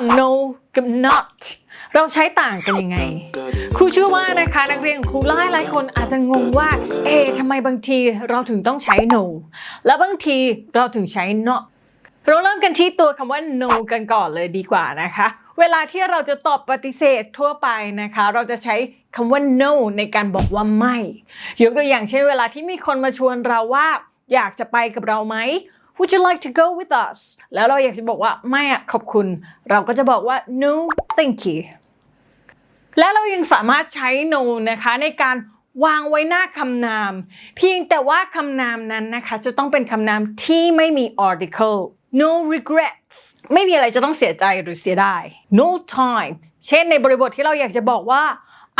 าง no กับ not เราใช้ต่างกันยังไง ครูเชื่อว่านะคะนักเรียนครูหลายหลายคนอาจจะงงว่า เอ๊ะทำไมบางทีเราถึงต้องใช้ no แล้วบางทีเราถึงใช้ not เราเริ่มกันที่ตัวคำว่า no กันก่อนเลยดีกว่านะคะ เวลาที่เราจะตอบปฏิเสธทั่วไปนะคะ เราจะใช้คำว่า no ในการบอกว่าไม่ ยกตัวอย่างเช่นเวลาที่มีคนมาชวนเราว่า อยากจะไปกับเราไหม Would you like to go with us แล้วเราอยากจะบอกว่าไม่อะขอบคุณ เราก็จะบอกว่า no thank you และเรายังสามารถใช้ no นะคะในการวางไว้หน้าคำนาม เพียงแต่ว่าคำนามนั้นนะคะจะต้องเป็นคำนามที่ไม่มี article no regrets ไม่มีอะไรจะต้องเสียใจหรือเสียดาย no time เช่นในบริบทที่เราอยากจะบอกว่า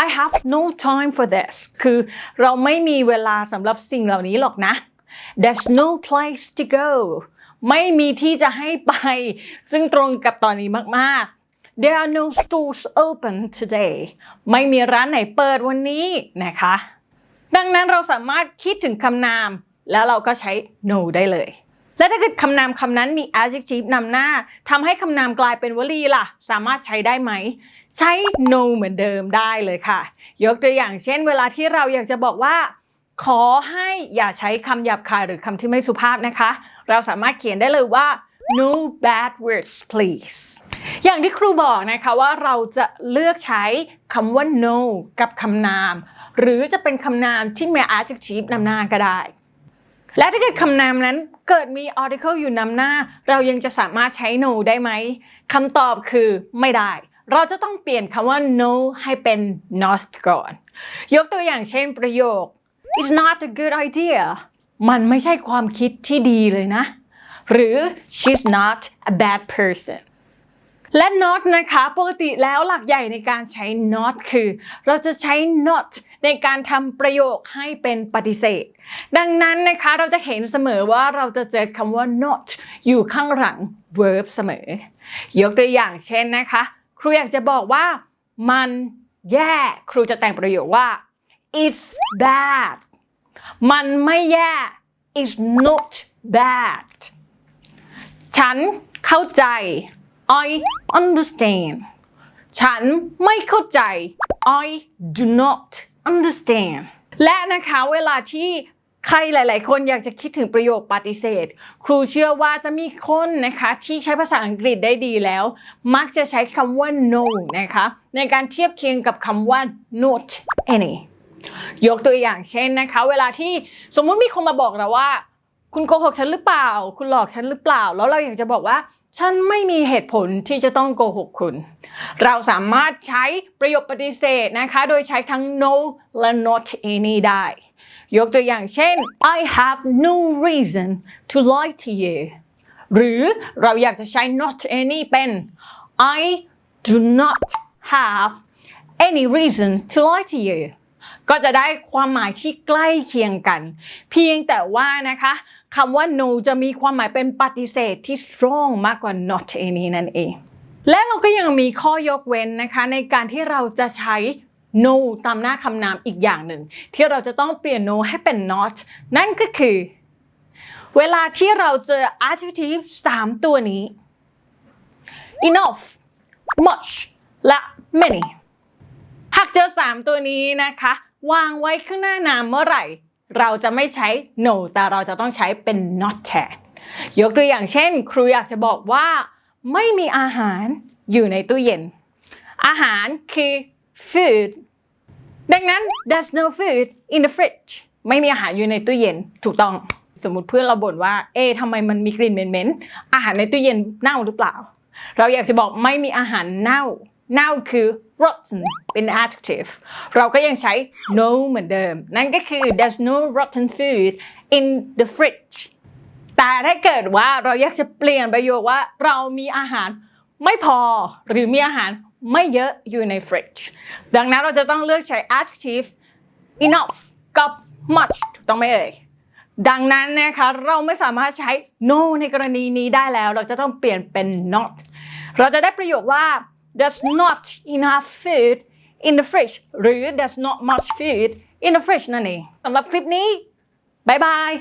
I have no time for this คือเราไม่มีเวลาสำหรับสิ่งเหล่านี้หรอกนะ There's no place to go ไม่มีที่จะให้ไป ซึ่งตรงกับตอนนี้มาก ๆ There are no stores open today ไม่มีร้านไหนเปิดวันนี้นะคะ ดังนั้นเราสามารถคิดถึงคำนาม แล้วเราก็ใช้ no ได้เลย และถ้าเกิดคำนามคำนั้นมี adjective นำหน้าทำให้คำนามกลายเป็นวลีล่ะ สามารถใช้ได้ไหม ใช้ no เหมือนเดิมได้เลยค่ะ ยกตัวอย่างเช่น เวลาที่เราอยากจะบอกว่า ขอให้อย่าใช้คำหยาบคายหรือคำที่ไม่สุภาพนะคะ เราสามารถเขียนได้เลยว่า no bad words please อย่างที่ครูบอกนะคะว่าเราจะเลือกใช้คำว่า no กับคำนาม หรือจะเป็นคำนามที่มี adjective นำหน้าก็ได้ และถ้าเกิดคำนามนั้นเกิดมี article อยู่นำหน้า เรายังจะสามารถใช้ no ได้ไหมคำตอบคือไม่ได้ เราจะต้องเปลี่ยนคำว่า no ให้เป็น not ก่อน ยกตัวอย่างเช่นประโยค It's not a good idea มันไม่ใช่ความคิดที่ดีเลยนะ หรือ she's not a bad person และ not นะคะ ปกติแล้วหลักใหญ่ในการใช้ not คือ เราจะใช้ not ในการทำประโยคให้เป็นปฏิเสธ ดังนั้นนะคะเราจะเห็นเสมอว่าเราจะเจอคำว่า not อยู่ข้างหลัง verb เสมอ ยกตัวอย่างเช่นนะคะ ครูอยากจะบอกว่ามันแย่ ครูจะแต่งประโยคว่า it's bad มันไม่แย่ it's not bad ฉันเข้าใจ I understand ฉันไม่เข้าใจ I do not understand และนะคะเวลาที่ใครหลาย ๆ คนอยากจะคิดถึงประโยคปฏิเสธ ครูเชื่อว่าจะมีคนนะคะที่ใช้ภาษาอังกฤษได้ดีแล้ว มักจะใช้คำว่า no นะคะในการเทียบเคียงกับคำว่า not any ยกตัวอย่างเช่นนะคะ เวลาที่สมมุติมีคนมาบอกเราว่า คุณโกหกฉันหรือเปล่า คุณหลอกฉันหรือเปล่า แล้วเราอยากจะบอกว่า ฉันไม่มีเหตุผลที่จะต้องโกหกคุณ เราสามารถใช้ประโยคปฏิเสธนะคะ โดยใช้ทั้ง no และ not any ได้ ยกตัวอย่างเช่น I have no reason to lie to you หรือเราอยากจะใช้ not any เป็น I do not have any reason to lie to you ก็จะได้ความหมายที่ใกล้เคียงกัน เพียงแต่ว่านะคะคำว่า no จะมีความหมายเป็นปฏิเสธที่ strong มากกว่า not any นั่นเอง และเราก็ยังมีข้อยกเว้นนะคะในการที่เราจะใช้ no ตามหน้าคำนามอีกอย่างหนึ่ง ที่เราจะต้องเปลี่ยน no ให้เป็น not นั่นก็คือ เวลาที่เราเจอ adjective 3 ตัวนี้ enough much และ many เจอ 3 ตัวนี้นะคะ วางไว้ข้างหน้านามเมื่อไหร่ เราจะไม่ใช้ no แต่เราจะต้องใช้เป็น not แทนยกตัวอย่างเช่น ครูอยากจะบอกว่า ไม่มีอาหารอยู่ในตู้เย็น อาหารคือ food ดังนั้น there's no food in the fridge ไม่มีอาหารอยู่ในตู้เย็นถูกต้องสมมติเพื่อนเราบ่นว่า เอ๊ะทำไมมันมีกลิ่นเหม็นๆ อาหารในตู้เย็นเน่าหรือเปล่า เราอยากจะบอกไม่มีอาหารเน่า เน่าคือ rotten เป็น adjective เราก็ยังใช้ no เหมือนเดิม นั่นก็คือ there's no rotten food in the fridge แต่ถ้าเกิดว่าเราอยากจะเปลี่ยนประโยคว่าเรามีอาหารไม่พอ หรือมีอาหารไม่เยอะอยู่ใน fridge ดังนั้นเราจะต้องเลือกใช้ adjective enough กับ much ถูกต้องไหมเอ่ยดังนั้นนะคะเราไม่สามารถใช้ no ในกรณีนี้ได้แล้ว เราจะต้องเปลี่ยนเป็น not เราจะได้ประโยคว่า there's not enough food in the fridge หรือ there's not much food in the fridge นั่นเองสำหรับคลิปนี้ บ๊ายบาย